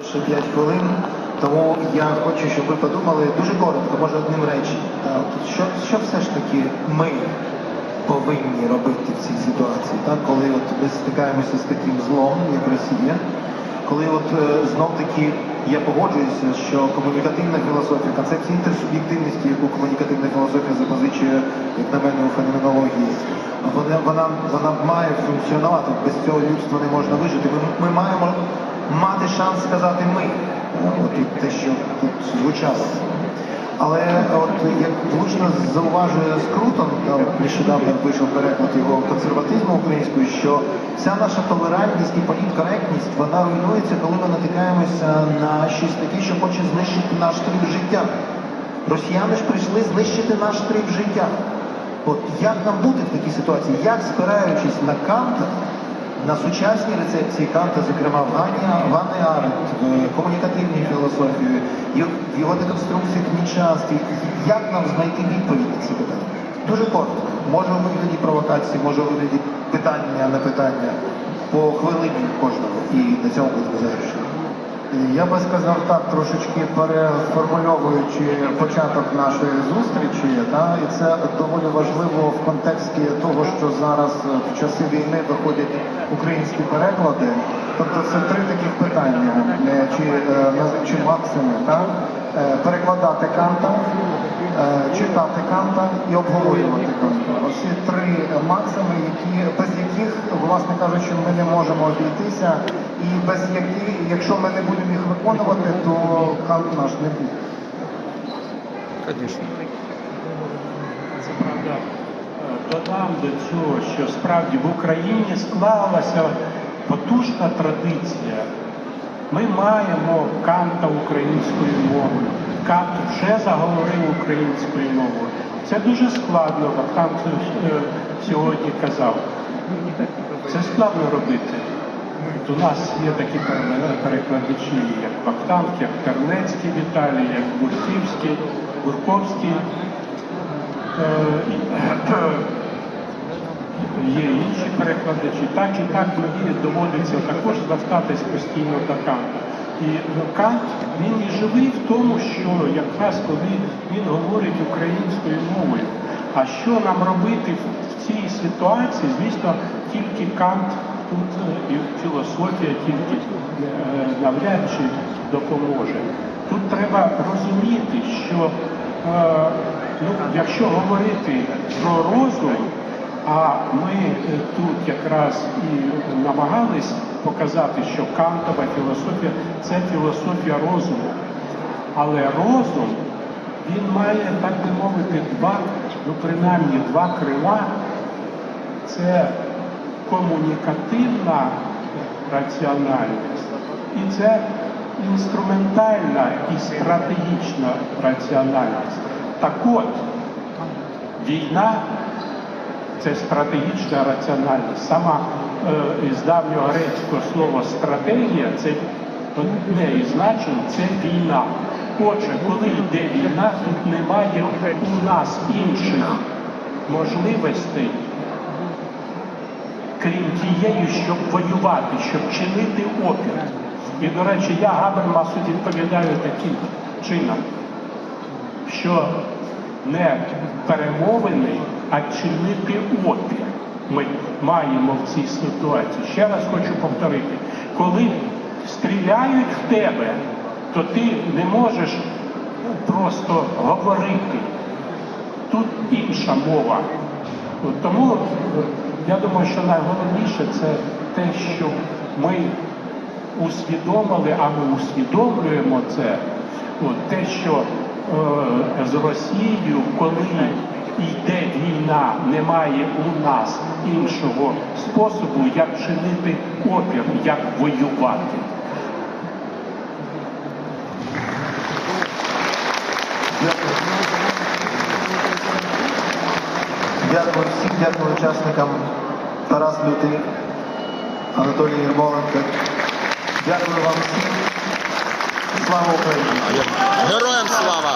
Ще 5 хвилин, тому я хочу, щоб ви подумали дуже коротко, може одним реченням. Що, що все ж таки ми повинні робити в цій ситуації, так? коли от ми стикаємося з таким злом, як Росія, коли от е, знов таки я погоджуюся, що комунікативна філософія, концепція інтерсуб'єктивності, яку комунікативна філософія запозичує, як на мене, у феноменології, вона, вона, вона має функціонувати, без цього людство не можна вижити. Ми, ми маємо мати шанс сказати ми. От і те, що тут звучало. Але от як влучно зауважує Скрутон, там нещодавно вийшов переклад його консерватизму українською, що вся наша толерантність і політкоректність вона руйнується, коли ми натикаємося на щось таке, що хоче знищити наш тріп життя. Росіяни ж прийшли знищити наш тріп життя. От як нам бути в такій ситуації? Як спираючись на Канта, на сучасній рецепції Канта, зокрема в Ганни Аренд, комунікативній філософії, його деконструкціях нічасті, як нам знайти відповідь на ці питання? Дуже коротко. Може у вигляді провокації, може у вигляді питання на питання по хвилині кожного. І на цьому будемо завершити. Я би сказав так, трошечки переформульовуючи початок нашої зустрічі, та, і це доволі важливо в контексті того, що зараз в часи війни виходять українські переклади. Тобто це три таких питання, е, чи, е, чи максими, так? Е, перекладати канта, е, читати канта і обговорювати канта. Оці три максими, які, без яких, власне кажучи, ми не можемо обійтися, і без яких, якщо ми не будемо їх виконувати, то кант наш не буде. Конечно. Це правда. Додам до цього, що справді в Україні склалася потужна традиція. Ми маємо канта українською мовою. Кант вже заговорив українською мовою. Це дуже складно, Кант е, сьогодні казав. Це складно робити. У нас є такі перекладачі, як Вахтанг, як Тернецький Віталій, як Гурківський, Гурковський. Є інші перекладачі. Так і так мені доводиться також звертатись постійно до Канта. І ну, Кант він і живий в тому, що якраз коли він говорить українською мовою. А що нам робити в цій ситуації? Звісно, тільки Кант тут е, і філософія тільки е, навряд допоможе. Тут треба розуміти, що е, ну, якщо говорити про розум, а ми е, тут якраз і намагались показати, що кантова філософія це філософія розуму. Але розум, він має, так би мовити, два, ну принаймні два крила. Це комунікативна раціональність і це інструментальна і стратегічна раціональність. Так от, війна це стратегічна раціональність. Сама е, із давнього грецького слова стратегія це одне із значень це війна. Отже, коли йде війна, тут немає у нас інших можливостей, крім тієї, щоб воювати, щоб чинити опір. І, до речі, я Габермасу відповідаю таким чином, що не перемовини, а чинити опір. Ми маємо в цій ситуації. Ще раз хочу повторити, коли стріляють в тебе, то ти не можеш просто говорити. Тут інша мова. Тому е, я думаю, що найголовніше це те, що ми усвідомили, а ми усвідомлюємо це, те, що е, з Росією, коли йде війна, немає у нас іншого способу, як чинити опір, як воювати. Дякую. Всім, дякую учасникам Тарас Лютий, Анатолій Єрмоленко. Дякую вам всім. Слава Україні! Героям слава!